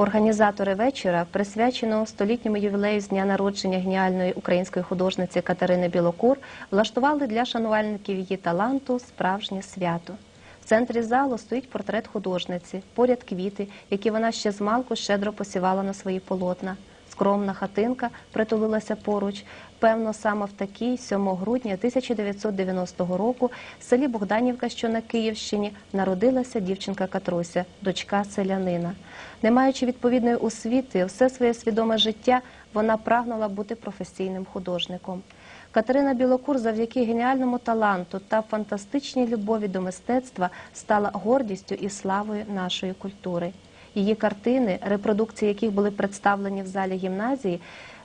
Організатори вечора, присвяченого столітньому ювілею з дня народження геніальної української художниці Катерини Білокур, влаштували для шанувальників її таланту справжнє свято. В центрі залу стоїть портрет художниці, поряд квіти, які вона ще з щедро посівала на свої полотна. Скромна хатинка притулилася поруч. Певно, саме в такій 7 грудня 1990 року в селі Богданівка, що на Київщині, народилася дівчинка Катруся, дочка селянина. Не маючи відповідної освіти, все своє свідоме життя вона прагнула бути професійним художником. Катерина Білокур завдяки геніальному таланту та фантастичній любові до мистецтва стала гордістю і славою нашої культури. Її картини, репродукції яких були представлені в залі гімназії,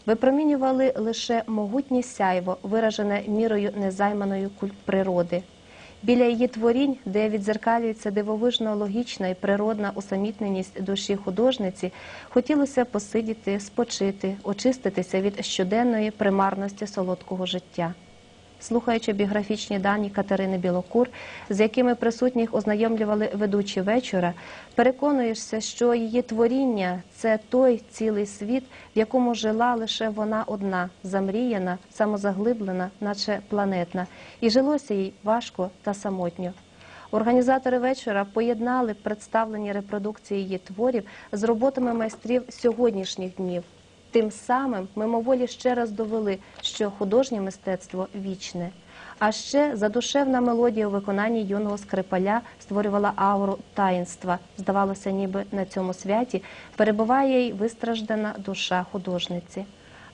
випромінювали лише могутнє сяйво, виражене мірою незайманої природи. Біля її творінь, де відзеркалюється дивовижно логічна і природна усамітненість душі художниці, хотілося посидіти, спочити, очиститися від щоденної примарності солодкого життя. Слухаючи біографічні дані Катерини Білокур, з якими присутніх ознайомлювали ведучі вечора, переконуєшся, що її творіння це той цілий світ, в якому жила лише вона одна, замріяна, самозаглиблена, наче планетна, і жилося їй важко та самотньо. Організатори вечора поєднали представлені репродукції її творів з роботами майстрів сьогоднішніх днів. Тим самим мимоволі ще раз довели, що художнє мистецтво вічне. А ще задушевна мелодія у виконанні юного скрипаля створювала ауру таїнства. Здавалося, ніби на цьому святі перебуває й вистраждана душа художниці.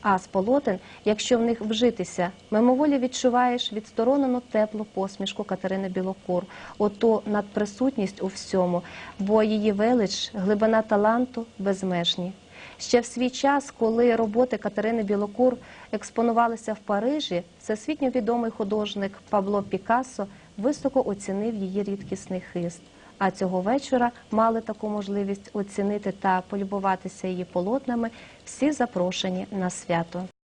А з полотен, якщо в них вжитися, мимоволі відчуваєш відсторонену теплу посмішку Катерини Білокур, оту надприсутність у всьому, бо її велич, глибина таланту безмежні. Ще в свій час, коли роботи Катерини Білокур експонувалися в Парижі, всесвітньо відомий художник Пабло Пікассо високо оцінив її рідкісний хист. А цього вечора мали таку можливість оцінити та полюбуватися її полотнами всі запрошені на свято.